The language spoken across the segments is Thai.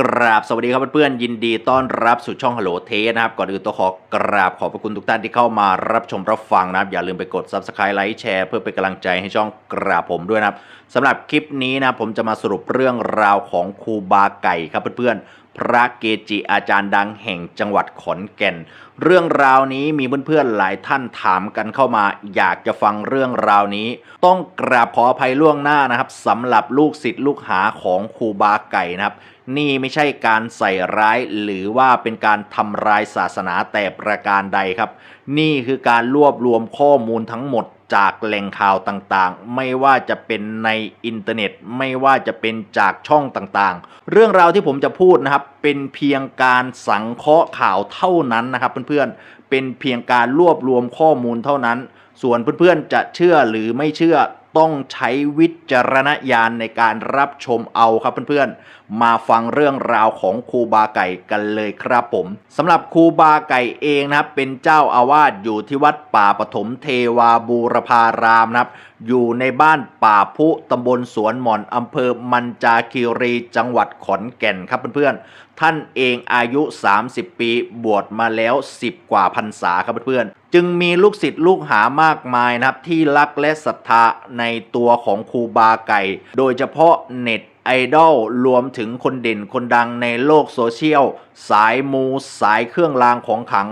กราบสวัสดีครับเพื่อนๆยินดีต้อนรับสู่ช่องฮัลโหลเทนะครับ ก่อนอื่นต้องขอกราบขอบพระคุณทุกท่านที่เข้ามารับชมรับฟังนะครับ อย่าลืมไปกด subscribe ไลค์แชร์เพื่อเป็นกำลังใจให้ช่องกราบผมด้วยนะครับสำหรับคลิปนี้นะผมจะมาสรุปเรื่องราวของครูบาไก่ครับเพื่อนๆพระเกจิอาจารย์ดังแห่งจังหวัดขอนแก่น เรื่องราวนี้มีเพื่อนๆหลายท่านถามกันเข้ามา อยากจะฟังเรื่องราวนี้ ต้องกราบขออภัยล่วงหน้านะครับสำหรับลูกศิษย์ลูกหาของครูบาไก่นะครับ นี่ไม่ใช่การใส่ร้ายหรือว่าเป็นการทำลายศาสนาแต่ประการใดครับ นี่คือการรวบรวมข้อมูลทั้งหมดจากแหล่งข่าวต่างๆ ไม่ว่าจะเป็นในอินเทอร์เน็ต ไม่ว่าจะเป็นจากช่องต่างๆ เรื่องราวที่ผมจะพูดนะครับ เป็นเพียงการสังเคราะห์ข่าวเท่านั้นนะครับ เพื่อนๆ เป็นเพียงการรวบรวมข้อมูลเท่านั้น ส่วนเพื่อนๆ จะเชื่อหรือไม่เชื่อ ต้องใช้วิจารณญาณในการรับชมเอาครับเพื่อนๆ มาฟังเรื่องราวของครูบาไก่กันเลยครับผมสำหรับครูบาไก่เองนะครับ เป็นเจ้าอาวาสอยู่ที่วัดป่าปฐมเทวาบูรพารามนะครับ อยู่ในบ้านป่าพุตำบลสวนหม่อนอำเภอมันจาคีรีจังหวัดขอนแก่นครับเพื่อนๆ ท่านเองอายุ 30 ปี บวชมาแล้ว 10 กว่าพรรษาครับเพื่อนๆ จึงมีลูกศิษย์ลูกหามากมายนะครับ ที่รักและศรัทธาในตัวของครูบาไก่ โดยเฉพาะเน็ตไอดอลรวมถึงคนเด่นคนดังในโลกโซเชียล สายมู สายเครื่องรางของขลัง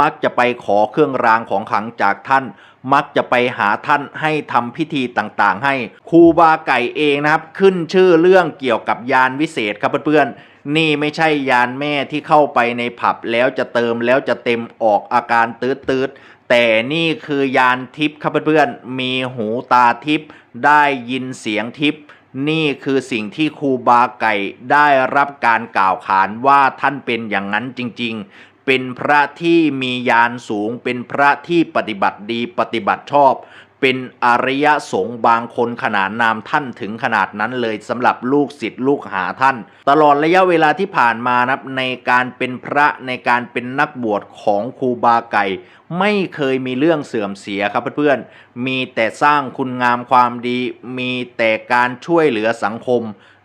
มักจะไปขอเครื่องรางของขลังจากท่าน มักจะไปหาท่านให้ทำพิธีต่างๆ ให้ครูบาไก่เองนะครับขึ้นชื่อเรื่องเกี่ยวกับยานวิเศษครับเพื่อนๆ นี่ไม่ใช่ยานแม่ที่เข้าไปในผับแล้วจะเติมแล้วจะเต็มออกอาการตืดๆแต่นี่คือยานทิพย์ครับเพื่อนๆ มีหูตาทิพย์ได้ยินเสียงทิพย์นี่คือสิ่งที่ครูบาไก่ได้รับการกล่าวขานว่าท่านเป็นอย่างนั้นจริง ๆ เป็นพระที่มียานสูง เป็นพระที่ปฏิบัติดีปฏิบัติชอบ เป็นอริยสงฆ์บางคนขนานนามท่านถึงขนาดนั้นเลยสำหรับลูกศิษย์ลูกหาท่าน ตลอดระยะเวลาที่ผ่านมานับในการเป็นพระในการเป็นนักบวชของครูบาไก่ ไม่เคยมีเรื่องเสื่อมเสียครับเพื่อนๆ มีแต่สร้างคุณงามความดี มีแต่การช่วยเหลือสังคม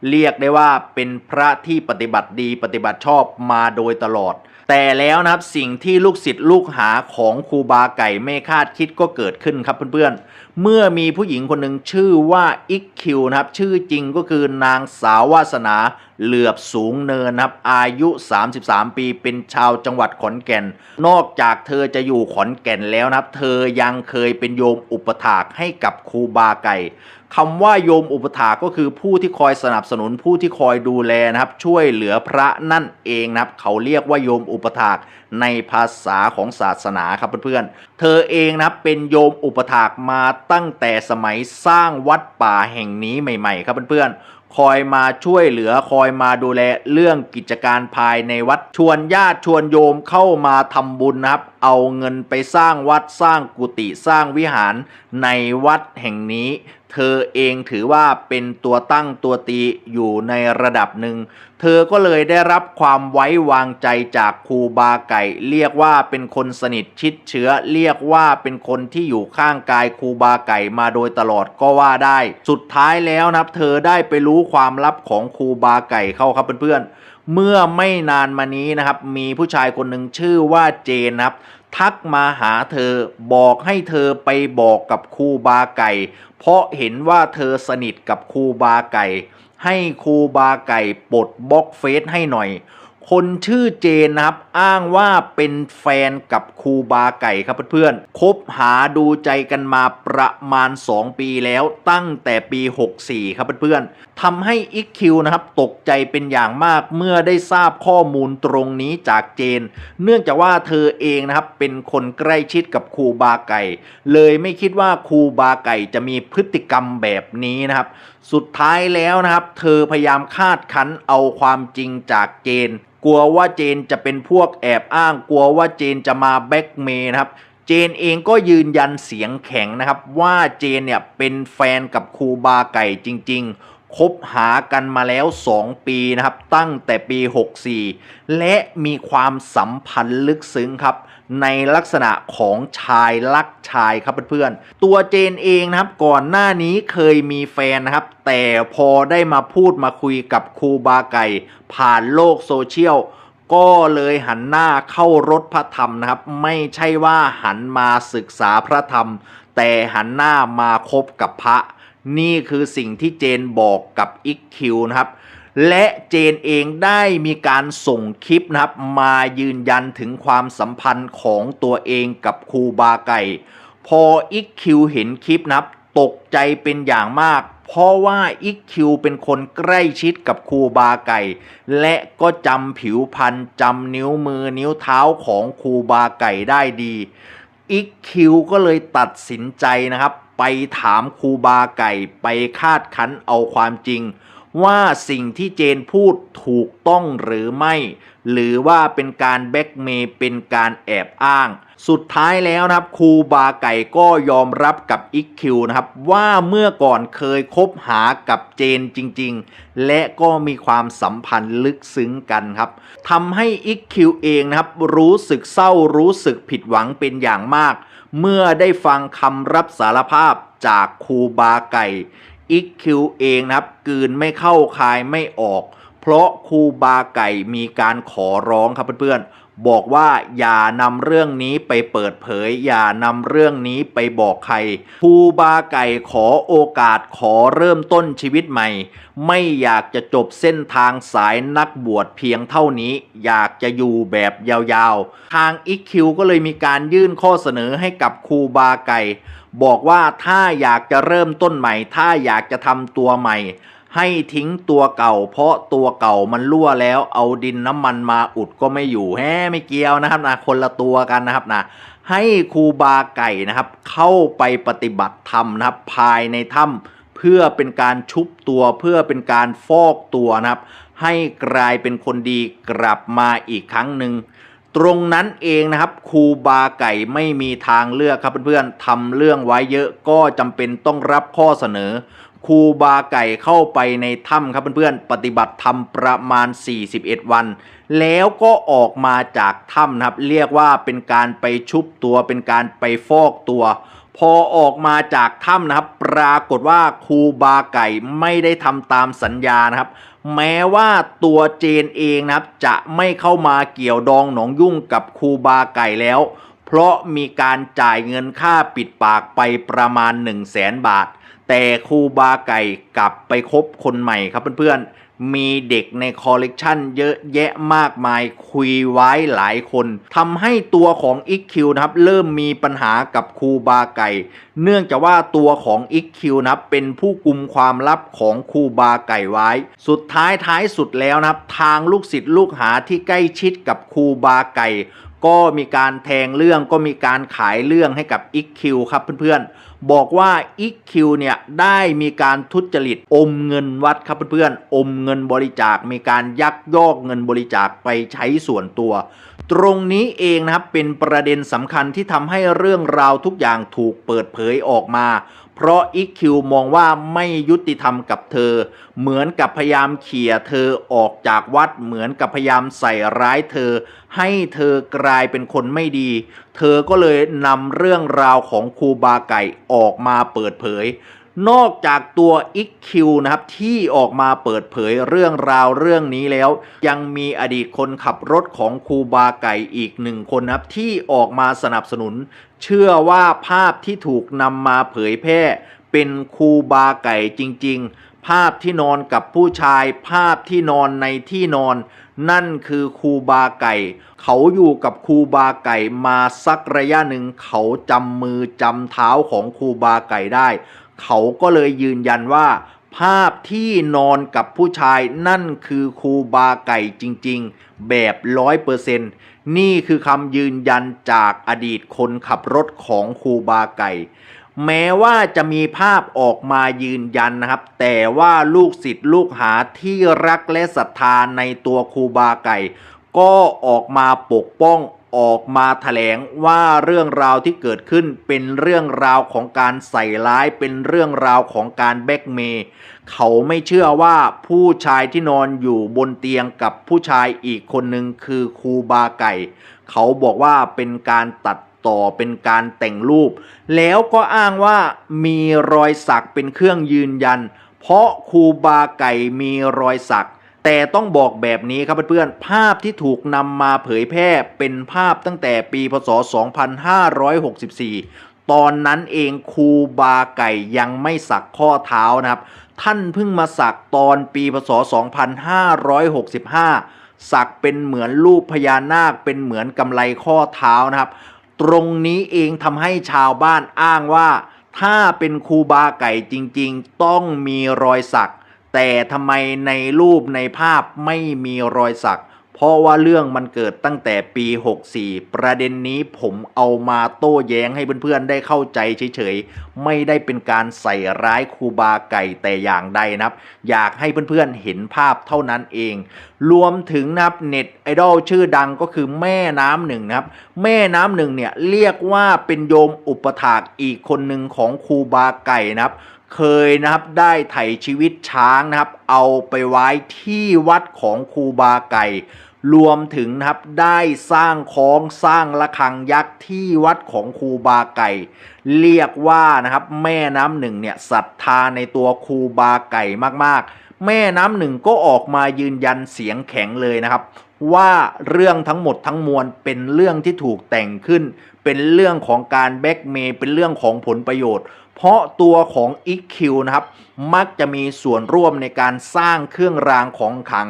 เรียกได้ว่าเป็นพระที่ปฏิบัติดีปฏิบัติชอบมาโดยตลอด แต่แล้วนะครับสิ่งที่ลูกศิษย์ลูกหาของครูบาไก่ไม่คาดคิดก็เกิดขึ้นครับเพื่อนๆ เมื่อมีผู้หญิงคนหนึ่งชื่อว่าอิกคิวนะครับ ชื่อจริงก็คือนางสาววาสนาเหลือบสูงเนินนะครับ อายุ 33 ปีเป็นชาวจังหวัดขอนแก่น นอกจากเธอจะอยู่ขอนแก่นแล้วนะครับ เธอยังเคยเป็นโยมอุปถากให้กับครูบาไก่ คำว่าโยมอุปถากก็คือผู้ที่คอยสนับสนุนผู้ที่คอยดูแลนะครับ ช่วยเหลือพระนั่นเองนะครับ เขาเรียกว่าโยมอุปถากในภาษาของศาสนาครับเพื่อนๆ เธอเองนะครับเป็นโยมอุปถากมาตั้งแต่สมัยสร้างวัดป่าแห่งนี้ใหม่ ๆ ครับเพื่อนๆคอยมาช่วยเหลือคอยมาดูแลเรื่องกิจการภายในวัดชวนญาติชวนโยมเข้ามาทำบุญนะครับ เอาเงินไปสร้างวัดสร้างกุฏิสร้างวิหารในวัดแห่งนี้ เธอเองถือว่าเป็นตัวตั้งตัวตีอยู่ในระดับหนึ่ง เธอก็เลยได้รับความไว้วางใจจากครูบาไก่ เรียกว่าเป็นคนสนิทชิดเชื้อ เรียกว่าเป็นคนที่อยู่ข้างกายครูบาไก่มาโดยตลอดก็ว่าได้ สุดท้ายแล้วนะครับ เธอได้ไปรู้ความลับของครูบาไก่เข้าครับเพื่อนๆเมื่อไม่นานมานี้นะครับ มีผู้ชายคนหนึ่งชื่อว่าเจนนะครับ ทักมาหาเธอบอกให้เธอไปบอกกับครูบาไก่ เพราะเห็นว่าเธอสนิทกับครูบาไก่ ให้ครูบาไก่ปลดบล็อกเฟซให้หน่อย คนชื่อเจนนะครับ อ้างว่าเป็นแฟนกับครูบาไก่ครับเพื่อนๆคบหาดูใจกันมาประมาณ 2 ปีแล้วตั้งแต่ปี 64 ครับเพื่อนๆทำให้อิกคิวนะครับตกใจเป็นอย่างมากเมื่อได้ทราบข้อมูลตรงนี้จากเจน เนื่องจากว่าเธอเองนะครับเป็นคนใกล้ชิดกับครูบาไก่ เลยไม่คิดว่าครูบาไก่จะมีพฤติกรรมแบบนี้นะครับ สุดท้ายแล้วนะครับ เธอพยายามคาดคั้นเอาความจริงจากเจน กลัวว่าเจนจะเป็นพวกแอบอ้าง กลัวว่าเจนจะมาแบ็กเมย์นะครับเจนเองก็ยืนยันเสียงแข็งนะครับ ว่าเจนเนี่ยเป็นแฟนกับครูบาไก่จริง ๆ คบหากันมาแล้ว 2 ปีนะครับ ตั้งแต่ปี 64 และมีความสัมพันธ์ลึกซึ้งครับ ในลักษณะของชายรักชายครับเพื่อนๆ ตัวเจนเองนะครับก่อนหน้านี้เคยมีแฟนนะครับ แต่พอได้มาพูดมาคุยกับครูบาไก่ ผ่านโลกโซเชียลก็เลยหันหน้าเข้ารถพระธรรมนะครับ ไม่ใช่ว่าหันมาศึกษาพระธรรม แต่หันหน้ามาคบกับพระ นี่คือสิ่งที่เจนบอกกับอิกคิวนะครับ และเจนเองได้มีการส่งคลิปนะครับ มายืนยันถึงความสัมพันธ์ของตัวเองกับครูบาไก่ พออิกคิวเห็นคลิปนะครับ ตกใจเป็นอย่างมากเพราะว่าอิกคิวเป็นคนใกล้ชิดกับครูบาไก่ และก็จำผิวพรรณจำนิ้วมือนิ้วเท้าของครูบาไก่ได้ดี อิกคิวก็เลยตัดสินใจนะครับ ไปถามครูบาไก่ไปคาดคั้นเอาความจริง ว่าสิ่งที่เจนพูดถูกต้องหรือไม่ หรือว่าเป็นการแบ็กเมย์เป็นการแอบอ้าง สุดท้ายแล้วนะครับครูบาไก่ก็ยอมรับกับอิกคิวนะครับว่าเมื่อก่อนเคยคบหากับเจนจริง ๆ และก็มีความสัมพันธ์ลึกซึ้งกันครับทำให้อิกคิวเองนะครับรู้สึกเศร้ารู้สึกผิดหวังเป็นอย่างมาก เมื่อได้ฟังคำรับสารภาพจากครูบาไก่ อิกคิวเองนะครับกืนไม่เข้าคายไม่ออก เพราะครูบาไก่มีการขอร้องครับเพื่อนๆ บอกว่าอย่านำเรื่องนี้ไปเปิดเผย อย่านำเรื่องนี้ไปบอกใครครูบาไก่ขอโอกาสขอเริ่มต้นชีวิตใหม่ ไม่อยากจะจบเส้นทางสายนักบวชเพียงเท่านี้ อยากจะอยู่แบบยาวๆ ทางอิกคิวก็เลยมีการยื่นข้อเสนอให้กับครูบาไก่ บอกว่าถ้าอยากจะเริ่มต้นใหม่ ถ้าอยากจะทำตัวใหม่ ให้ทิ้งตัวเก่า เพราะตัวเก่ามันรั่วแล้ว เอาดินน้ำมันมาอุดก็ไม่อยู่แฮไม่เกี่ยวนะครับนะคนละตัวกันนะครับนะให้ครูบาไก่นะครับเข้าไปปฏิบัติธรรมนะครับภายในถ้ำเพื่อเป็นการชุบตัวเพื่อเป็นการฟอกตัวนะครับ ให้กลายเป็นคนดีกลับมาอีกครั้งหนึ่งตรงนั้นเองนะครับครูบาไก่ไม่มีทางเลือกครับเพื่อนๆทำเรื่องไว้เยอะก็จำเป็นต้องรับข้อเสนอ ครูบาไก่เข้าไปในถ้ำครับเพื่อนๆ ปฏิบัติธรรมประมาณ 41 วัน แล้วก็ออกมาจากถ้ำนะครับ เรียกว่าเป็นการไปชุบตัวเป็นการไปฟอกตัว พอออกมาจากถ้ำนะครับ ปรากฏว่าครูบาไก่ไม่ได้ทำตามสัญญานะครับ แม้ว่าตัวเจนเองนะครับ จะไม่เข้ามาเกี่ยวดองหนองยุ่งกับครูบาไก่แล้ว เพราะมีการจ่ายเงินค่าปิดปากไปประมาณ 1 0 0 0 0แสนบาท แต่ครูบาไก่กลับไปคบคนใหม่ครับเพื่อนๆ มีเด็กในคอลเลกชันเยอะแยะมากมายคุยไว้หลายคนทำให้ตัวของอิกคิวนะครับ เริ่มมีปัญหากับครูบาไก่ เนื่องจากว่าตัวของอิกคิวนะครับ เป็นผู้กุมความลับของครูบาไก่ไว้ สุดท้ายท้ายสุดแล้วนะครับ ทางลูกศิษย์ลูกหาที่ใกล้ชิดกับครูบาไก่ก็มีการแทงเรื่องก็มีการขายเรื่องให้กับอิกคิวครับเพื่อนๆบอกว่าอิคิวเนี่ยได้มีการทุจริตอมเงินวัดครับเพื่อนๆอมเงินบริจาคมีการยักยอกเงินบริจาคไปใช้ส่วนตัว ตรงนี้เองนะครับเป็นประเด็นสำคัญที่ทำให้เรื่องราวทุกอย่างถูกเปิดเผยออกมา เพราะอิคิวมองว่าไม่ยุติธรรมกับเธอ เหมือนกับพยายามเขี่ยเธอออกจากวัดเหมือนกับพยายามใส่ร้ายเธอ ให้เธอกลายเป็นคนไม่ดี เธอก็เลยนำเรื่องราวของครูบาไก่ออกมาเปิดเผย นอกจากตัวอิกคิวนะครับที่ออกมาเปิดเผยเรื่องราวเรื่องนี้แล้ว ยังมีอดีตคนขับรถของครูบาไก่อีกหนึ่งคนนะครับที่ออกมาสนับสนุน เชื่อว่าภาพที่ถูกนำมาเผยแพร่เป็นครูบาไก่จริง ๆ ภาพที่นอนกับผู้ชาย ภาพที่นอนในที่นอน นั่นคือครูบาไก่ เขาอยู่กับครูบาไก่มาสักระยะหนึ่ง เขาจำมือจำเท้าของครูบาไก่ได้ เขาก็เลยยืนยันว่า ภาพที่นอนกับผู้ชายนั่นคือครูบาไก่จริงๆ แบบร้อยเปอร์เซนต์นี่คือคำยืนยันจากอดีตคนขับรถของครูบาไก่ แม้ว่าจะมีภาพออกมายืนยันนะครับ แต่ว่าลูกศิษย์ลูกหาที่รักและศรัทธาในตัวครูบาไก่ ก็ออกมาปกป้องออกมาแถลงว่าเรื่องราวที่เกิดขึ้นเป็นเรื่องราวของการใส่ร้ายเป็นเรื่องราวของการแบกเมย์เขาไม่เชื่อว่าผู้ชายที่นอนอยู่บนเตียงกับผู้ชายอีกคนหนึ่งคือครูบาไก่ เขาบอกว่าเป็นการตัด ต่อเป็นการแต่งรูป แล้วก็อ้างว่ามีรอยสักเป็นเครื่องยืนยัน เพราะครูบาไก่มีรอยสัก แต่ต้องบอกแบบนี้ครับเพื่อนๆภาพที่ถูกนำมาเผยแพร่เป็นภาพตั้งแต่ปีพศ 2564ตอนนั้นเองครูบาไก่ยังไม่สักข้อเท้านะครับ ท่านเพิ่งมาสักตอนปีพศ 2565 สักเป็นเหมือนรูปพญานาคเป็นเหมือนกำไลข้อเท้านะครับ ตรงนี้เองทำให้ชาวบ้านอ้างว่า ถ้าเป็นครูบาไก่จริงๆ ต้องมีรอยสัก แต่ทำไมในรูปในภาพไม่มีรอยสัก เพราะว่าเรื่องมันเกิดตั้งแต่ปี 64 ประเด็นนี้ผมเอามาโต้แย้งให้เพื่อนๆ ได้เข้าใจเฉยๆ ไม่ได้เป็นการใส่ร้ายครูบาไก่แต่อย่างใดนะครับ อยากให้เพื่อนๆ เห็นภาพเท่านั้นเอง รวมถึงนะครับเน็ตไอดอลชื่อดังก็คือแม่น้ำหนึ่งนะครับ แม่น้ำหนึ่งเนี่ยเรียกว่าเป็นโยมอุปถากอีกคนหนึ่งของครูบาไก่นะครับเคยนะครับได้ไถ่ชีวิตช้างนะครับ เอาไปไว้ที่วัดของครูบาไก่ รวมถึงนะครับได้สร้างคล้องสร้างระฆังยักษ์ที่วัดของครูบาไก่ เรียกว่านะครับแม่น้ำหนึ่งเนี่ยศรัทธาในตัวครูบาไก่มากๆ แม่น้ำหนึ่งก็ออกมายืนยันเสียงแข็งเลยนะครับ ว่าเรื่องทั้งหมดทั้งมวลเป็นเรื่องที่ถูกแต่งขึ้น เป็นเรื่องของการแบ็กเมย์เป็นเรื่องของผลประโยชน์ เพราะตัวของอีคิวนะครับ มักจะมีส่วนร่วมในการสร้างเครื่องรางของขลัง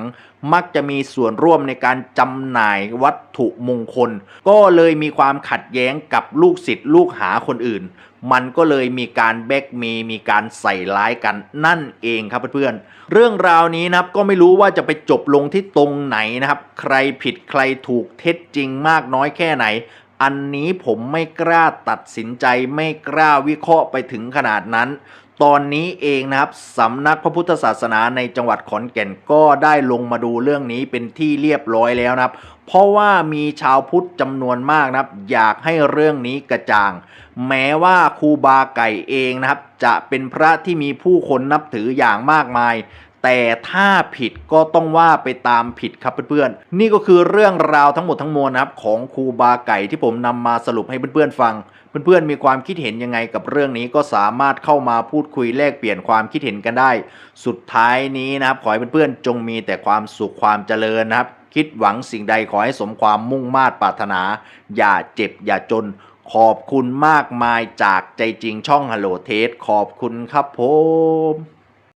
มักจะมีส่วนร่วมในการจำหน่ายวัตถุมงคล ก็เลยมีความขัดแย้งกับลูกศิษย์ลูกหาคนอื่น มันก็เลยมีการแบกเมย์มีการใส่ร้ายกันนั่นเองครับเพื่อนๆ เรื่องราวนี้นะครับก็ไม่รู้ว่าจะไปจบลงที่ตรงไหนนะครับ ใครผิดใครถูกเท็จจริงมากน้อยแค่ไหน อันนี้ผมไม่กล้าตัดสินใจไม่กล้าวิเคราะห์ไปถึงขนาดนั้น ตอนนี้เองนะครับสำนักพระพุทธศาสนาในจังหวัดขอนแก่นก็ได้ลงมาดูเรื่องนี้เป็นที่เรียบร้อยแล้วนะครับ เพราะว่ามีชาวพุทธจำนวนมากนะครับ อยากให้เรื่องนี้กระจ่าง แม้ว่าครูบาไก่เองนะครับ จะเป็นพระที่มีผู้คนนับถืออย่างมากมาย แต่ถ้าผิดก็ต้องว่าไปตามผิดครับเพื่อนๆ นี่ก็คือเรื่องราวทั้งหมดทั้งมวลนะครับของครูบาไก่ที่ผมนำมาสรุปให้เพื่อนๆฟัง เพื่อนๆมีความคิดเห็นยังไงกับเรื่องนี้ก็สามารถเข้ามาพูดคุยแลกเปลี่ยนความคิดเห็นกันได้ สุดท้ายนี้นะครับขอให้เพื่อนๆจงมีแต่ความสุขความเจริญนะครับ คิดหวังสิ่งใดขอให้สมความมุ่งมา่ปรารถนา อย่าเจ็บอย่าจน ขอบคุณมากมายจากใจจริงช่องฮัลโหลเทสขอบคุณครับผม